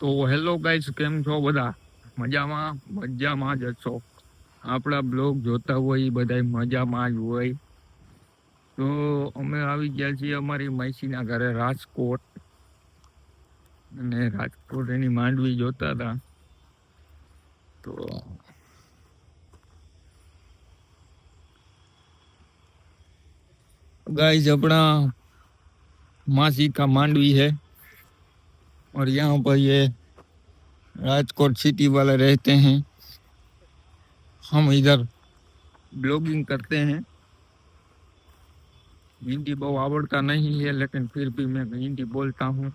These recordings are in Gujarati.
તો હેલો ગાઈસ, કેમ છો બધા? મજામાં? મજામાં જ છો. આપણા બ્લોગ જોતા હોય બધા મજામાં જ હોય. તો અમે આવી ગયા છીએ અમારી મૈસીના ઘરે રાજકોટ. અને રાજકોટ એની માંડવી જોતા હતા. તો ગાઈસ, આપણા માસિકા માંડવી છે. और यहाँ पर ये राजकोट सिटी वाले रहते हैं हम इधर ब्लॉगिंग करते हैं हिंदी बहुत आवड़ता नहीं है लेकिन फिर भी मैं हिंदी बोलता हूँ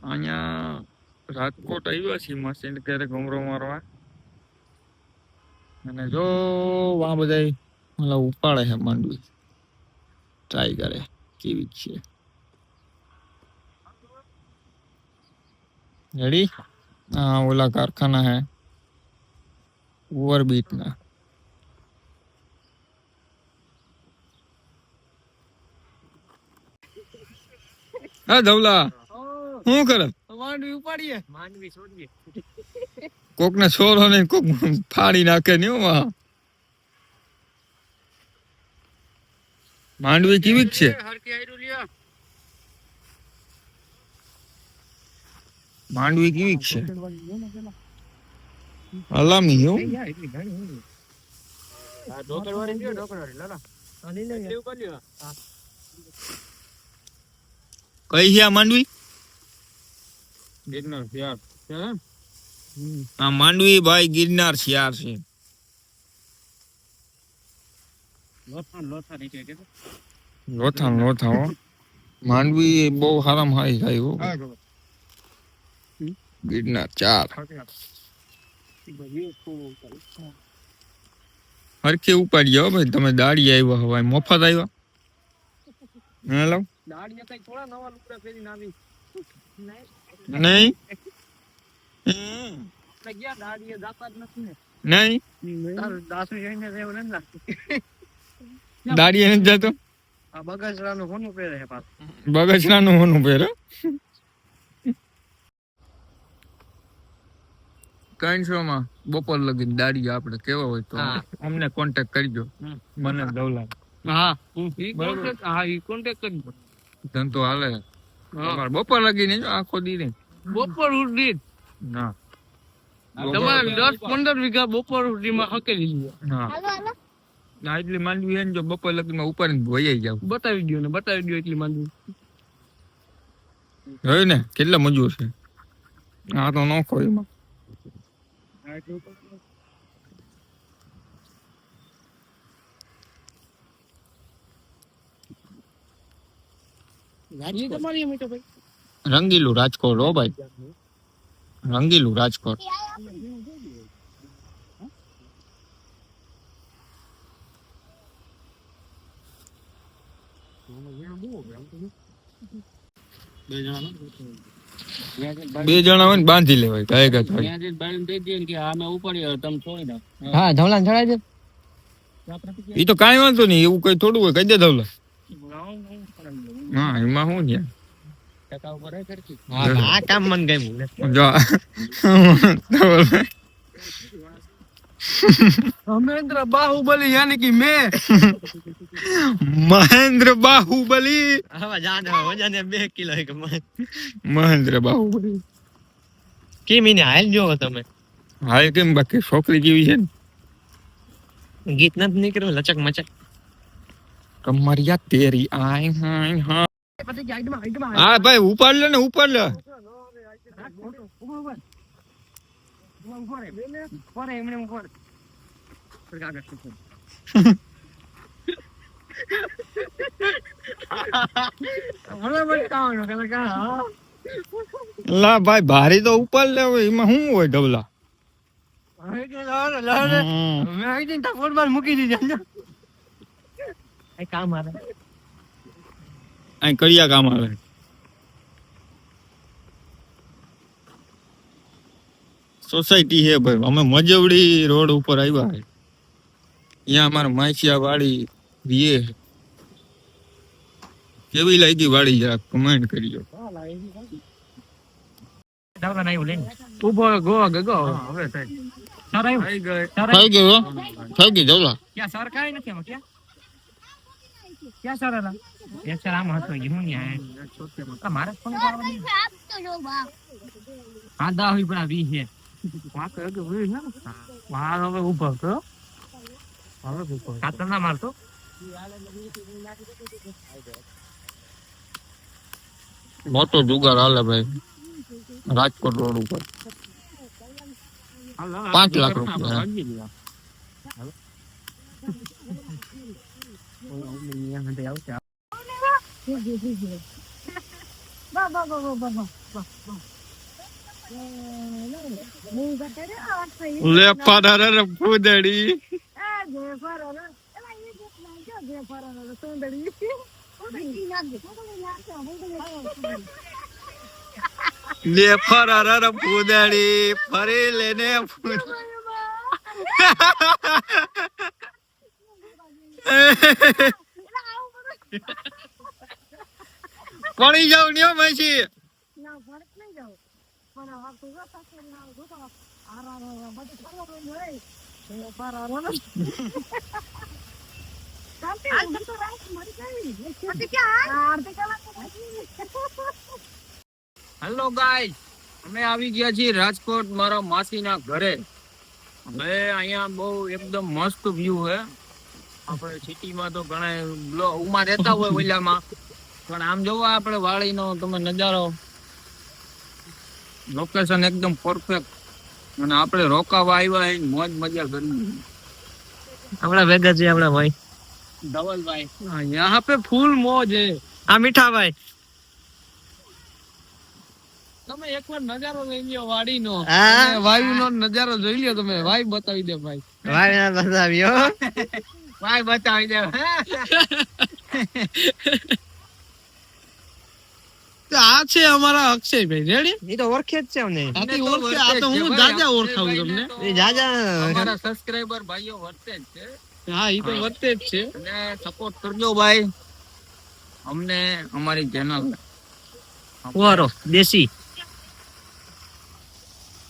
અહીંયા રાજકોટ આવ્યા છીએ મશીન ક્યારેક ઉમરો મારવા અને જો આ બધા ઓલા ઉપાડે છે માંડવી ટ્રાય કરે કેવી છે રેડી हाँ ओला कारखाना है ओवरबीट ना હા ધવલા શું કરે માંડવી ઉપાડીએ માંડવી છોડીએ કોક ને છોરો ને કોક ફાડી નાખે ને એમાં માંડવી કેવી છે હરકી આયરું લ્યો માંડવી કેવી છે? અલામી હું. કઈ છે આ માંડવી? ગિરનાર યાર હે આ માંડવી ભાઈ ગિરનાર શિયાર છે. લોથા લોથા નીચે કે લોથા લોથા હો. માંડવી બહુ હારામ હારી થાય હો. ગિરનાર ચાર હરખે ઉપાડી જાઓ ભાઈ. તમે દાડી આવ્યા હવા મફત આવ્યા હેલો નહીં? દાડિયા જાતા? નથી ને નહીં તારું દાસુ જોઈને તો એવું નથી લાગતું દાડી નથી જતો આ બગસરાનું કોનું પહેરે છે પાછું બગસરાનું હોનું પહેરો ત્રણસોમાં બપોર લગી દાડી આપણે કેવા હોય તો. અમને કોન્ટેક્ટ કરજો. મને દવલા હા. ઈ કોન્ટેક્ટ ધંધો હાલે. બપોર લગી નહીં આખો દી નહીં બપોર ઉડી ના. તમારે દસ પંદર વીઘા બપોર સુધીમાં હકેલી લ્યો હા. ના એટલી માંડવી હે જો બપોર લગીમાં ઉપર વહી જાવ. બતાવી દો ને બતાવી દો એટલી માંડવી. હોય ને કેટલા મજૂર છે? આ તો નોખો એમાં. ગાડી તમારી એમ તો ભાઈ. રંગીલું રાજકોટ હો ભાઈ. રંગીલું રાજકોટ. બે જણા હોય ને બાંધી લેવાય કઈ કઈ થાય દઈ દે કે આ મે ઉપાડી તમે છોડી દો હા ધવલા ચડાવી દે. એ તો કાઈ વાંધો નહીં એવું કઈ થોડું હોય કહી દે ધવલા. હા એમાં શું છે? ટકા ઉપર હે ખર્ચી. આ કામ મને ગમ્યું. જો ધવલા અમેન્દ્ર બાહુબલી યાની કે મેં મહેન્દ્ર બાહુબલી હવે જાને હવે વજન બે કિલો એક મહેન્દ્ર બાહુબલી કે મહિને હાલ જોવો તમે હાલ કેમ બાકી છોકરી જેવી છે ને ગીત નથી નીકળ્યું લચક મચક કમરિયા તેરી આય હાય હા હા ભાઈ ઉપાડ લે ને ઉપાડ લે લા ભાઈ ભારી તો ઉપર લે એમાં શું હોય ડબલા હમ. મૂકી દીધી કામ આવે કડિયા કામ આવે સોસાયટી છે ભાઈ. અમે મજવડી રોડ ઉપર આવ્યા છે. અહીંયા અમારે માઇસિયા વાળી રીએ કેવી લાગી વાળી જરા કમેન્ટ કરજો. ઊભો ગો ગગો હવે થઈ સર થઈ ગઈ. થઈ ગયું જવલા. ક્યાં સર કાંઈ નથી આમાં ક્યાં? ક્યાં સર હતા? એક સર આમાં હતો ઈ હું ન્યા મારે ફોન કરવાનો. હા દા હોય પણ વી છે. હવે ઊભો થયો મોટો જુગાર હાલે ભાઈ રાજકોટ રોડ ઉપર પાંચ લાખ રૂપિયા લે પાડા રે ફૂદડી લે ફરા રે ફૂદડી ફરી લેને પડી જાવ નહીં પછી હેલો ગાય અમે આવી ગયા છીએ રાજકોટ મારા માસીના ઘરે. હવે અહીંયા બહુ એકદમ મસ્ત વ્યૂ છે. આપણે સિટીમાં તો ઘણા ઉમા રહેતા હોય ઓલામાં. પણ આમ જોવા આપણે વાળીનો તમે નજારો. લોકેશન એકદમ પરફેક્ટ અને આપણે રોકાવા આવ્યા અહીં મોજ મજા કરી. આપણા ભેગા આપણા ભાઈ. ધવલભાઈ. યહાં પે ફૂલ મોજ હે. આ મીઠાભાઈ. તમે એકવાર નજારો લઈ લ્યો વાડીનો. વાયુનો નજારો જોઈ લ્યો તમે. વાય બતાવી દે ભાઈ. વાય બતાવ્યો વાય બતાવી દે. આ છે અમારા અક્ષયભાઈ. રેડી એ તો ઓળખે જ છે અમને. આથી ઓળખે આ તો હું જાજા ઓળખાવું તમને. એ જાજા. અમારા સબસ્ક્રાઇબર ભાઈઓ વર્તે જ છે. હા એ તો વર્તે જ છે. અને સપોર્ટ કરજો ભાઈ. અમને અમારી ચેનલ ઓરો દેશી.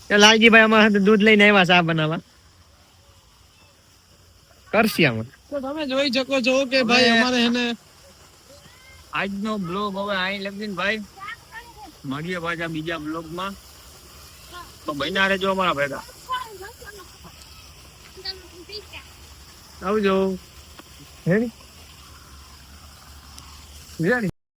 તો લાલજીભાઈ અમારા દૂધ લઈને આવ્યા ચા બનાવવા. કરશી અમે તો તમે જોઈ શકો છો કે ભાઈ અમારે એને આજનો બ્લોગ હવે અહીં લગીને ભાઈ. મળીએ પાછા બીજા બ્લોગમાં. તો બન્યા રહેજો અમારા ભેગા. આવજો. રેડી